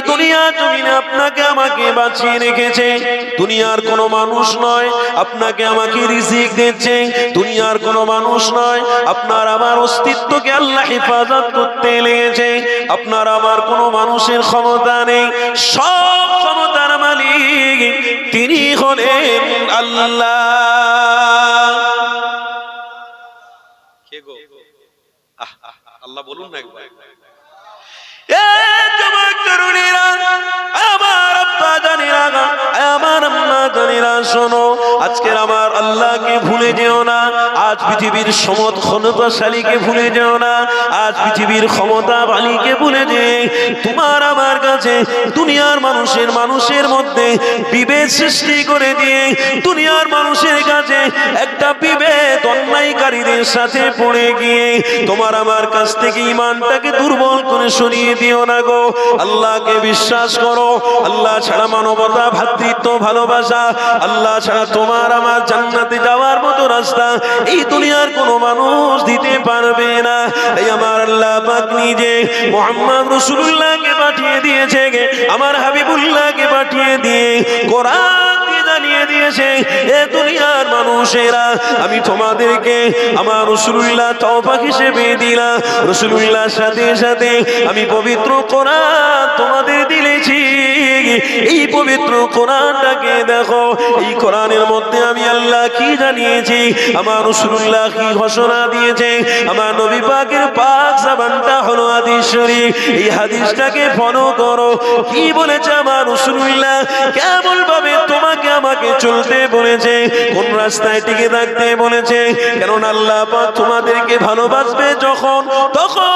দুনিয়া জমিনে আপনাকে আমাকে বাঁচিয়ে রেখেছে। দুনিয়ার কোনো মানুষ নয় আপনাকে আমাকে রিজিক দিচ্ছে। দুনিয়ার কোনো মানুষ নয় আপনার আমার অস্তিত্বকে আল্লাহ হেফাজত করতে লেগেছে। আপনার আমার কোনো মানুষের ক্ষমতা নেই। সব ক্ষমতার মালিক তিনি হলেন আল্লাহ। আল্লাহ বলুন না একবার। জানিরা, শোনো। আজকের আমার আল্লাহকে ভুলে যেও না। আজ পৃথিবীর সমত ক্ষমতাশালীকে ভুলে যেও না। আজ পৃথিবীর ক্ষমতা বালীকে ভুলে যে তোমার আমার কাছে দুনিয়ার মানুষের মানুষের মধ্যে বিভেদ সৃষ্টি করে দিয়ে দুনিয়ার মানুষের কাছে একটা বিভেদ অন্যায়কারীদের সাথে পড়ে গিয়ে তোমার আমার কাছ থেকে ইমানটাকে দুর্বল করে সরিয়ে দিও না গো। আল্লাহকে বিশ্বাস করো। আল্লাহ ছাড়া মানবতা ভ্রাতৃত্ব ভালোবাসা, আল্লাহ ছাড়া তোমার আমার জান্নাতে যাওয়ার মতো রাস্তা এই দুনিয়ার কোনো মানুষ দিতে পারবে না। এই আমার আল্লাহ পাক নিজে মোহাম্মদ রসুল্লাহকে পাঠিয়ে দিয়েছে গে, আমার হাবিবুল্লাহকে পাঠিয়ে দিয়ে কোরআন জানিয়ে দিয়েছে আমি তোমাদেরকে আমার রসুল্লাহ তওফাক হিসেবে দিলাম। রসুল্লাহর সাথে সাথে আমি পবিত্র কোরআন তোমাদের দিলেছি। এই পবিত্র কোরআনটাকে দেখো। এই কোরআনের মধ্যে আমি আল্লাহ কি জানিয়েছি? আমার রসুল্লাহ কি ঘোষণা দিয়েছে? আমার নবী পাকের পাক জাবানটা হলো এই হাদিসটাকে ফলো করো। কি বলেছে আমার রসুল্লাহ? কেমন ভাবে তোমাকে আমাকে চলতে বলেছে? কোন রাস্তায় টিকে থাকতে বলেছে? কেননা আল্লাহ পাক তোমাদেরকে ভালোবাসবে যখন, তখন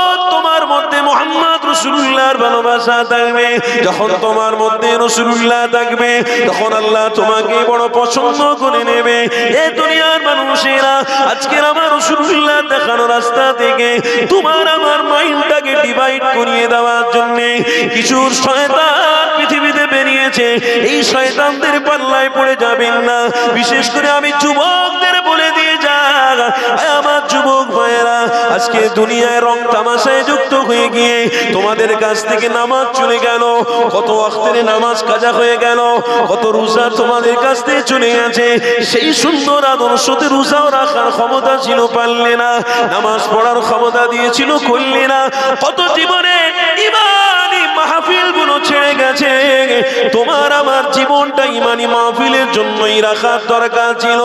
রসুল্লাহর ভালোবাসা থাকবে, যখন তোমার মধ্যে রসুল্লাহ থাকবে, তখন আল্লাহ তোমাকে বড় পছন্দ করে নেবে। এ দুনিয়ার মানুষেরা, আজকের আমার রসুল্লাহ দেখানো রাস্তা থেকে তোমার আমার মাইন্ডটাকে ডিভাইড করিয়ে দেওয়ার জন্য কিছু শয়তান পৃথিবীতে বেরিয়েছে। এই শয়তানদের পাল্লায় পড়ে যাবেন না। বিশেষ করে আমি যুবকদের বলে দিয়ে যা আমার আজকে দুনিয়ায় রং তামাশায় যুক্ত হয়ে গিয়ে তোমাদের কাছ থেকে নামাজ চলে গেল। কত অক্তের নামাজ কাজা হয়ে গেল। কত রোজা তোমাদের কাছ থেকে চলে গেছে। সেই সুন্দর আদর্শতে রোজাও রাখার ক্ষমতা ছিল পারলে না। নামাজ পড়ার ক্ষমতা দিয়েছিল করলে না। কত জীবনে ইমানি মাহফিলগুলো ছেড়ে গেছে। তোমার আমার জীবনটা ইমানি মাহফিলের জন্যই রাখার দরকার ছিল।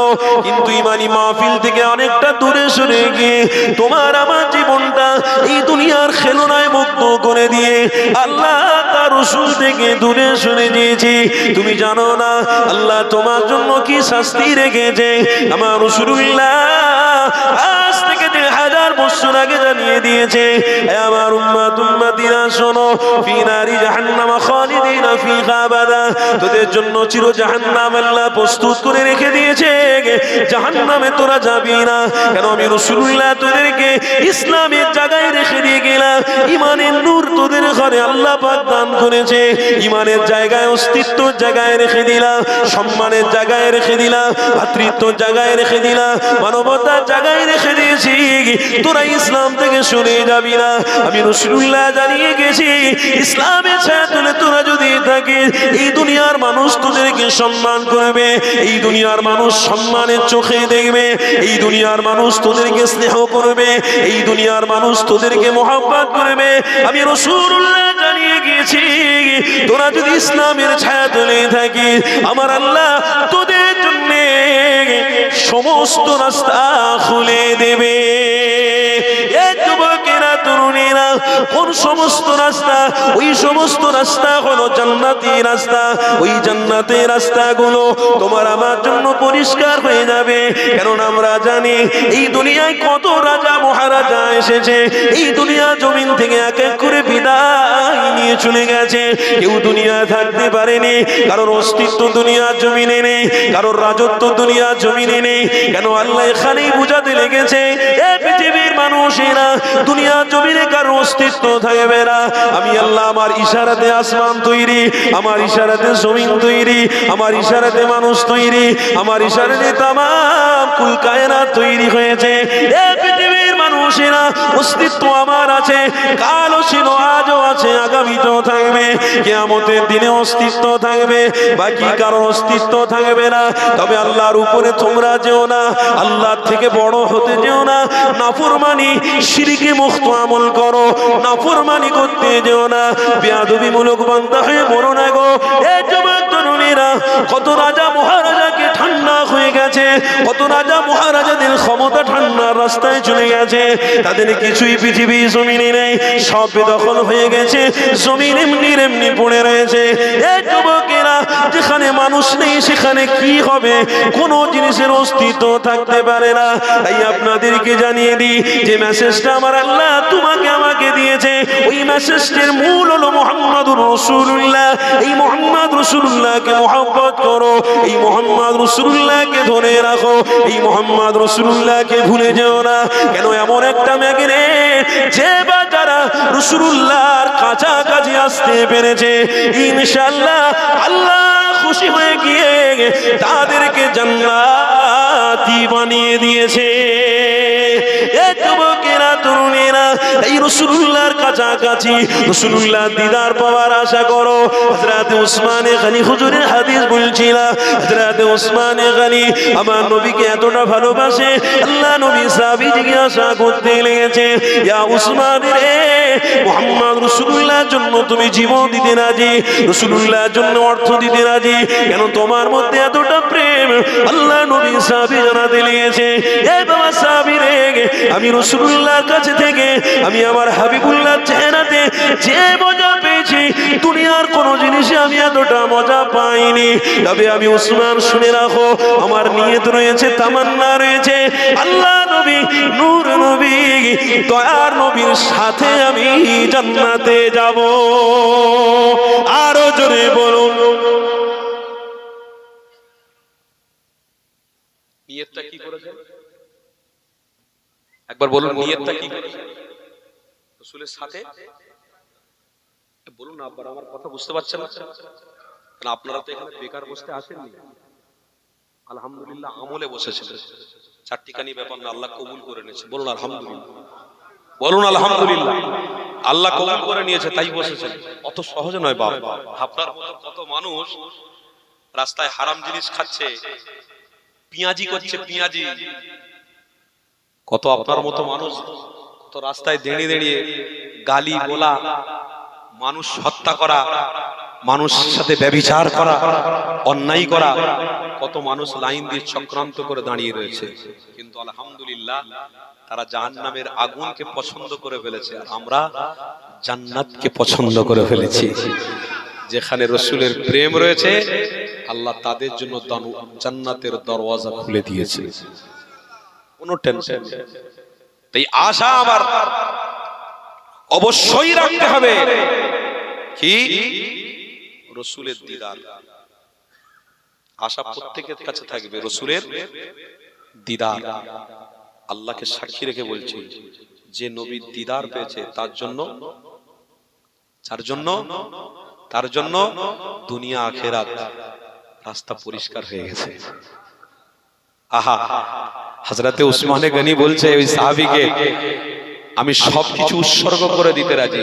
কিন্তু ইমানি মাহফিল থেকে অনেকটা দূরে সরে গিয়ে তোমার আমার জীবনটা এই দুনিয়ার খেলনায় মুক্ত করে দিয়ে আল্লাহ তার রসুল থেকে দূরে সরে দিয়েছি তুমি জানো না, আল্লাহ তোমার জন্য কি শাস্তি রেখেছে? আমার রসুল্লাহ বছর আগে জানিয়ে দিয়েছে। আমার উম্মাত, উম্মাতিরা, শোনো ফিহা তোদের জন্য চির জাহান্নাম আল্লাহ প্রস্তুত করে রেখে দিয়েছে। জাহান্নামে তোরা যাবি না। কেন আমি রাসূলুল্লাহ তোদেরকে ইসলামের জায়গায় রেখে দিয়ে গেলাম? ইমানের নূর তোদের ঘরে আল্লাহ পাক দান করেছে। ইমানের জায়গায়, অস্তিত্বর জায়গায় রেখে দিলাম। সম্মানের জায়গায় রেখে দিলাম। ভাতৃত্বর জায়গায় রেখে দিলাম। মানবতার জায়গায় রেখে দিয়েছি তোরা ইসলাম থেকে যাবি না। আমি রসুল্লাহ জানিয়ে গেছি ইসলামের তোরা যদি থাকে এই দুনিয়ার মানুষ তোদেরকে সম্মান করবে। এই দুনিয়ার মানুষ সম্মানের চোখে দেখবে। এই দুনিয়ার মানুষ তোদেরকে স্নেহ করবে। এই দুনিয়ার মানুষ তোদেরকে মোহাব্বত করবে। আমি রসুল্লাহ জানিয়ে গেছি, তোরা যদি ইসলামের ছায়া তুলে থাকি আমার আল্লাহ তোদের সমস্ত রাস্তা খুলে দেবে। কোন সমস্ত রাস্তা? ওই সমস্ত রাস্তা হলো জান্নাতি রাস্তা। ওই জান্নাতি রাস্তাগুলো তোমার আমার জন্য পরিষ্কার হয়ে যাবে। কারণ আমরা জানি এই দুনিয়ায় কত রাজা, মহারাজা এসেছে। এই দুনিয়া জমিন থেকে এক এক করে বিদায় নিয়ে চলে গেছে। কেউ দুনিয়া থাকতে পারেনি, কারোর অস্তিত্ব দুনিয়ার জমিনে নেই, কারোর রাজত্ব দুনিয়ার জমিনে নেই। কেন আল্লাহ এখানেই বুঝাতে লেগেছে, এ পৃথিবীর মানুষেরা দুনিয়ার জমিনে কারোর অস্তিত্ব থাকবে না। আমি আল্লাহ আমার ইশারাতে আসমান তৈরি, আমার ইশারাতে জমিন তৈরি, আমার ইশারাতে মানুষ তৈরি, আমার ইশারাতে তামাম কুল কায়নাত তৈরি হয়েছে। আগামীতেও থাকবে থাকবে না। তবে আল্লাহর উপরে যেও না, আল্লাহর থেকে বড় হতে যেও না। নাফরমানি, শিরিকে মুক্ত আমল করো নাফরমানি করতে যেও না। বেয়াদবিমূলক বান্দা হয়ে মরো না গো। এ জমাত তরুণীরা, কত রাজা মহারাজাকে ঠান্ডা হয়ে গেছে, কত রাজা মহারাজাদের ক্ষমতা ঠান্ডা রাস্তায় চলে গেছে। তাদের কিছুই পৃথিবী জমিনে নেই, সব দখল হয়ে গেছে, জমিন এমনি এমনি পড়ে রয়েছে। এ যুবকেরা মানুষ নেই সেখানে কি হবে? কোনো জিনিসের অস্তিত্ব থাকতে পারে না। তাই আপনাদেরকে জানিয়ে দিই যে মেসেজটা আমার আল্লাহ তোমাকে আমাকে দিয়েছে। ওই মেসেজটির মূল হলো মোহাম্মদুর রসুল্লাহ এই মোহাম্মদ রসুল্লাহকে মোহাম্মত করো। এই মোহাম্মদ রসুল্লাহকে ধরে রাখো। এই মোহাম্মদ রসুল্লাহকে ভুলে যেও না। কেন এমন একটা ম্যাগনে যে বা যারা রসুল্লাহর কাছাকাছি আসতে পেরেছে? ইনশাল্লাহ আল্লাহ খুশি হয়ে গিয়ে তাদেরকে জান্নাতি বানিয়ে দিয়েছে। এই যুবকেরা তরুণেরা এই রসুল্লাহর কাছাকাছি। রসুল্লাহ দিদার পাওয়ার আশা করো। হজরাতে উসমানে হুজুরের হাদিস বলছিলাম হজরাতে উসমানে আমার নবীকে এতটা ভালোবাসে, আল্লাহ নবী জিজ্ঞাসা করতে লেগেছে, ইয়া উসমান রে, মোহাম্মদ রসুল্লাহর জন্য তুমি জীবন দিতে রাজি? রসুল্লাহর জন্য অর্থ দিতে রাজি? কেন তোমার মধ্যে এতটা প্রেম? আল্লাহ নবী জানাতে লেগেছে, এ বাবা রে, আমি রসুল্লাহর কাছে থেকে, আমি আমার হাবিবুল্লাহ চেহারাতে যে মজা পেয়েছি, দুনিয়ার কোনো জিনিসে আমি এতটা মজা পাইনি। তবে আমি উসমান, শুনে রাখো, আমার নিয়ত রয়েছে, তামান্না রয়েছে। আল্লাহ নবী, নূর নবী, দয়ার নবীর সাথে আমি জান্নাতে যাব। আরও জোরে বলুন। নিয়তটা কি করেছেন? একবার বলুন, নিয়তটা কি করেছেন? রসুলের সাথে? বলুন আব্বার আমার কথা বুঝতে পারছেন না? আপনারা তো এখানে বেকার বসতে আসেননি। আলহামদুলিল্লাহ, আমলে বসেছেন চারটিখানি ব্যাপার না, আল্লাহ কবুল করে নিয়েছে। বলুন, আলহামদুলিল্লাহ। বলুন, আলহামদুলিল্লাহ। আল্লাহ কবুল করে নিয়েছে, তাই বসেছেন। অত সহজ নয়, বাপ। আপনার মতো কত মানুষ রাস্তায় হারাম জিনিস খাচ্ছে, পিয়াজি করছে, পিয়াজি। কত আপনার মতো মানুষ কত রাস্তায় দাঁড়িয়ে দাঁড়িয়ে গালি বলা, মানুষ হত্যা করা মানুষের সাথে ব্যভিচার করা, অন্যায় করা, কত মানুষ লাইন দিয়ে চক্রান্ত করে দাঁড়িয়ে রয়েছে। কিন্তু আলহামদুলিল্লাহ তারা জাহান্নামের আগুনকে পছন্দ করে ফেলেছে আমরা জান্নাতকে পছন্দ করে ফেলেছি। যেখানে রসুলের প্রেম রয়েছে, আল্লাহ তাদের জন্য জান্নাতের দরওয়াজা খুলে দিয়েছে। কোনো টেনশন। তাই আশা আবার অবশ্যই রাখতে হবে। কি? রসুলের দিদার। আশা প্রত্যেকের কাছে থাকবে রসুলের দিদার। আল্লাহকে সাক্ষী রেখে বলছি, যে নবীর দিদার পেয়েছে, তার জন্য তার জন্য তার জন্য দুনিয়া আখেরাত রাস্তা পরিষ্কার হয়ে গেছে। আহা হজরতে উসমানে গনি বলছে ওই সাহাবিকে আমি সবকিছু উৎসর্গ করে দিতে রাজি।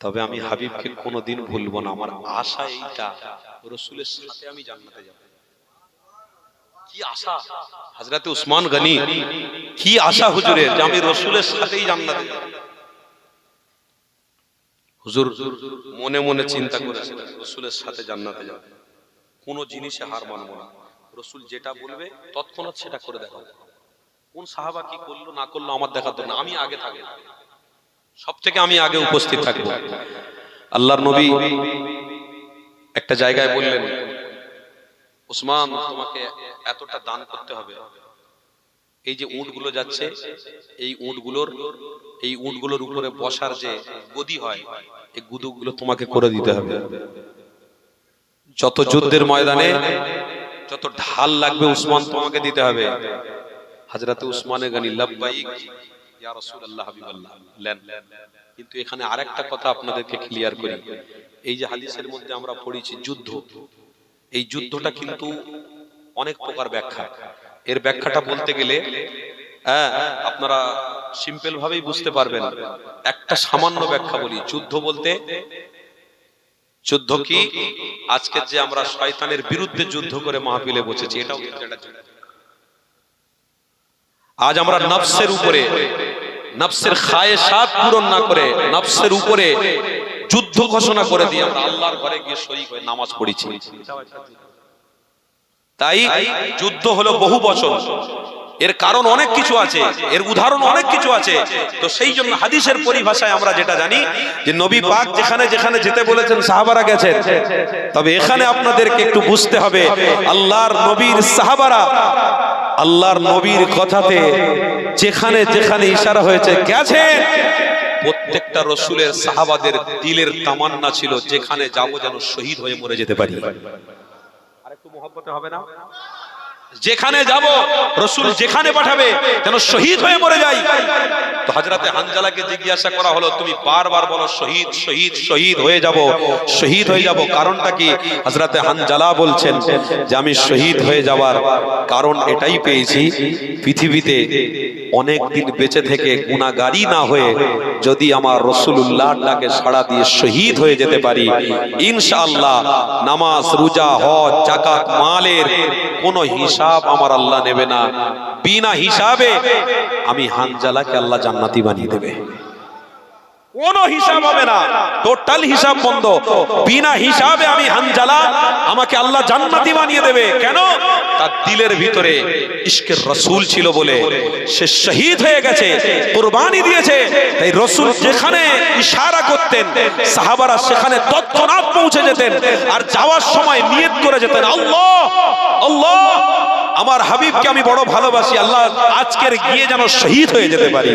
তবে আমি হাবিবকে কোনোদিন ভুলবো না। আমার আশা এইটা রসুলের সাথে আমি জান্নাতে যাব। কি আশা? হজরতে উসমান গনি কি আশা হুজুরের যে আমি রসুলের সাথেই জান্নাতে যাব? হুজুর মনে মনে চিন্তা করেছিলেন রসুলের সাথে জান্নাতে যাবে। কোনো জিনিসে হার মানবো না। রসুল যেটা বলবে, তৎক্ষণাৎ সেটা করে দেখাবো। কোন সাহাবা কি করল, না করল, আমার দেখার দরকার আমি আগে থাকব। সব থেকে আমি আগে উপস্থিত থাকব। আল্লাহর নবী একটা জায়গায় বললেন, ওসমান, তোমাকে এতটা দান করতে হবে। এই যে উটগুলো যাচ্ছে, এই উটগুলোর এই উটগুলোর উপরে বসার যে গদি হয়, এই গুদুগুলো তোমাকে করে দিতে হবে। যত যুদ্ধের ময়দানে যত ঢাল লাগবে উসমান তোমাকে দিতে হবে। হাজরাতে উসমানে গানি, লাব্বাইক কিন্তু এখানে আরেকটা কথা আপনাদেরকে ক্লিয়ার করি। এই যে হাদিসের মধ্যে আমরা পড়েছি যুদ্ধ। এই যুদ্ধটা কিন্তু অনেক প্রকার ব্যাখ্যা। এর ব্যাখ্যাটা বলতে গেলে হ্যাঁ আপনারা সিম্পল ভাবেই বুঝতে পারবেন। একটা সামান্য ব্যাখ্যা বলি। যুদ্ধ বলতে যুদ্ধ কি? আজকে যে আমরা শয়তানের বিরুদ্ধে যুদ্ধ করে মাহফিলে বসেছি এটাও। আজ আমরা নফসের উপরে নফসের খায়েশাত পূরণ না করে নফসের উপরে যুদ্ধ ঘোষণা করে দিয়ে আমরা আল্লাহর ঘরে গিয়ে শরীক হয়ে নামাজ পড়েছি। তাই যুদ্ধ হলো বহু বছর এর কারণ অনেক কিছু আছে, এর উদাহরণ অনেক কিছু আছে। তো সেই জন্য হাদিসের পরিভাষায় আমরা যেটা জানি, যে নবী পাক যেখানে যেখানে যেতে বলেছেন, সাহাবারা গেছেন। তবে এখানে আপনাদেরকে একটু বুঝতে হবে, আল্লাহর নবীর সাহাবারা আল্লাহর নবীর কথাতে যেখানে যেখানে ইশারা হয়েছে গেছে প্রত্যেকটা রসুলের সাহাবাদের দিলের তামান্না ছিল, যেখানে যাব যেন শহীদ হয়ে মরে যেতে পারি। আরেকটু মহব্বতে হবে না? যেখানে যাব, রসুল যেখানে পাঠাবে, যেন শহীদ হয়ে মরে যাই। তো হাজরাতে হানজালাকে জিজ্ঞাসা করা হলো, তুমি বারবার বলো, শহীদ শহীদ শহীদ হয়ে যাব, শহীদ হয়ে যাব, কারণটা কি? হাজরাতে হানজালা বলছেন যে, আমি শহীদ হয়ে যাওয়ার কারণ এটাই পেয়েছি, পৃথিবীতে অনেক দিন বেঁচে থেকে গুণাগারি না হয়ে যদি আমার রসুল্লাহ ডাকে সাড়া দিয়ে শহীদ হয়ে যেতে পারি ইনশাল্লাহ নামাজ, রোজা, হজ, জাকাত, মালের কোনো হিসাব আমার আল্লাহ নেবে না। বিনা হিসাবে আমি হানজালাকে আল্লাহ জান্নাতি বানিয়ে দেবে। কোন হিসাব হবে না। টোটাল হিসাব বন্ধ। বিনা হিসাবে আমি হানজালা, আমাকে আল্লাহ জান্নাতি বানিয়ে দেবে। কেন? তার দিলের ভিতরে ইশকের রসুল ছিল বলে। সে শহীদ হয়ে গেছে, কুরবানি দিয়েছে। তাই রসুল যেখানে ইশারা করতেন, সাহাবারা সেখানে তৎক্ষণাৎ পৌঁছে যেতেন। আর যাওয়ার সময় নিয়ত করে যেতেন, আল্লাহ আল্লাহ আমার হাবিবকে আমি বড় ভালোবাসি, আল্লাহ আজকের গিয়ে যেন শহীদ হয়ে যেতে পারি।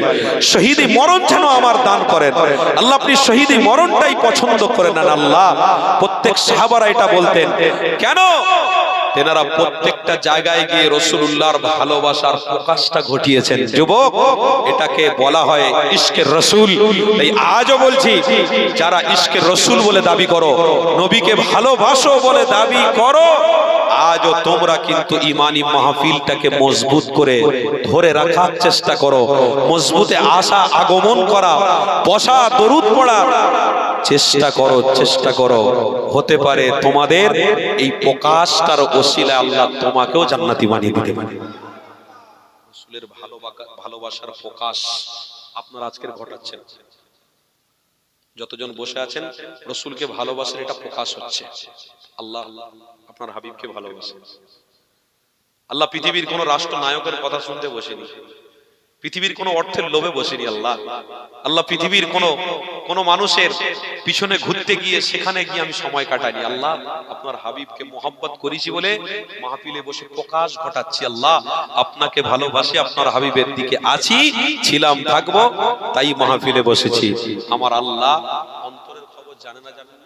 শহীদি মরণ যেন আমার দান করেন। আল্লাহ আপনি শহীদি মরণটাই পছন্দ করেন আল্লাহ। প্রত্যেক সাহাবারা এটা বলতেন, কেন? তেনারা প্রত্যেকটা জায়গায় গিয়ে রসুল্লাহর ভালোবাসার প্রকাশটা ঘটিয়েছেন। যুবক, এটাকে বলা হয় ইশকের রসুল। এই আজও বলছি, যারা ইশকের রসুল বলে দাবি করো, নবীকে ভালোবাসো বলে দাবি করো। আজও তোমরা কিন্তু ইমানি মাহফিলটাকে মজবুত করে ধরে রাখার চেষ্টা করো। মজবুতে আসা, আগমন করা, বসা, দরুদ পড়া, চেষ্টা করো চেষ্টা করো। হতে পারে তোমাদের এই প্রকাশটার ওসিলা আল্লাহ তোমাকেও জান্নাতি বানিয়ে দিতে পারে। রসুলের ভালোবাসা ভালোবাসার প্রকাশ আপনারা আজকের ঘটাচ্ছেন যতজন বসে আছেন, রসুলকে ভালোবাসার এটা প্রকাশ হচ্ছে। আল্লাহ আপনার হাবিবকে ভালোবাসেন আল্লাহ পৃথিবীর কোন রাষ্ট্র নায়কের কথা শুনতে বসেনি। পৃথিবীর কোন অর্থের লোভে বসেনি আল্লাহ। আল্লাহ পৃথিবীর কোন কোন মানুষের পিছনে ঘুরতে গিয়ে সেখানে গিয়ে আমি সময় কাটাইনি। আল্লাহ আপনার হাবিবকে মোহাব্বত করেছি বলে মাহফিলে বসে প্রকাশ ঘটাচ্ছি আল্লাহ। আপনাকে ভালোবাসি আপনার হাবিবের দিকে আছি ছিলাম থাকব তাই মাহফিলে বসেছি। আমার আল্লাহ অন্তরের খবর জানে না জানে না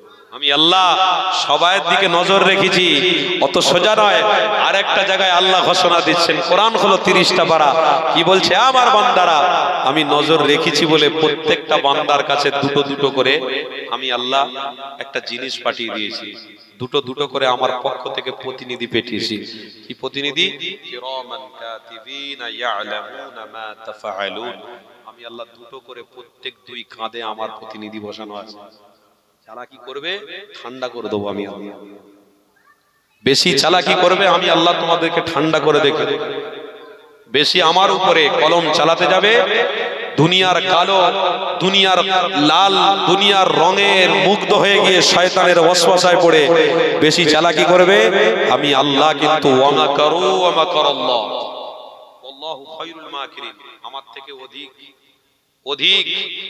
আমি আল্লাহ সবাইয়ের দিকে নজর রেখেছি। অত সোজা নয় আর একটা জায়গায় আল্লাহ ঘোষণা দিচ্ছেন। কোরআন হলো তিরিশটা পারা। কি বলছে? আমার বান্দারা, আমি নজর রেখেছি বলে প্রত্যেকটা বান্দার কাছে দুটো দুটো করে আমি আল্লাহ একটা জিনিস পাঠিয়ে দিয়েছি। দুটো দুটো করে আমার পক্ষ থেকে প্রতিনিধি পেটিয়েছি। কি প্রতিনিধি? আমি আল্লাহ দুটো করে প্রত্যেক দুই কাঁধে আমার প্রতিনিধি বসানো আছে। চালাকি করবে? ঠান্ডা করে দেবো আমি বেশি চালাকি করবে আমি আল্লাহ তোমাদেরকে ঠান্ডা করে দেখে। বেশি আমার উপরে কলম চালাতে যাবে দুনিয়ার কালো দুনিয়ার লাল দুনিয়ার রঙের মুগ্ধ হয়ে গিয়ে শয়তানের ওয়াসওয়াসায় পড়ে বেশি চালাকি করবে আমি আল্লাহ কিন্তু ওয়ামা করু ওয়ামা করল্লাহ আল্লাহু। খায়রুল মাকিরিন। আমার থেকে অধিক অধিক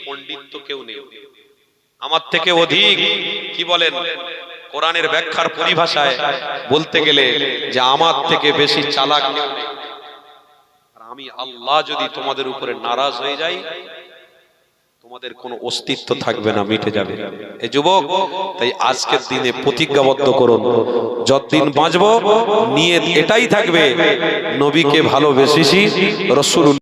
পণ্ডিত কেউ নেই। আমার থেকে অধিক কি বলেন কোরআনের ব্যাখ্যার পরিভাষায় বলতে গেলে যে আমার থেকে বেশি চালাক আমি আল্লাহ যদি তোমাদের উপরে নারাজ হয়ে যাই তোমাদের কোনো অস্তিত্ব থাকবে না মিটে যাবে। এ যুবক তাই আজকের দিনে প্রতিজ্ঞাবদ্ধ করুন যতদিন বাঁচবো নিয়ে এটাই থাকবে নবীকে ভালোবেসেছি রসুল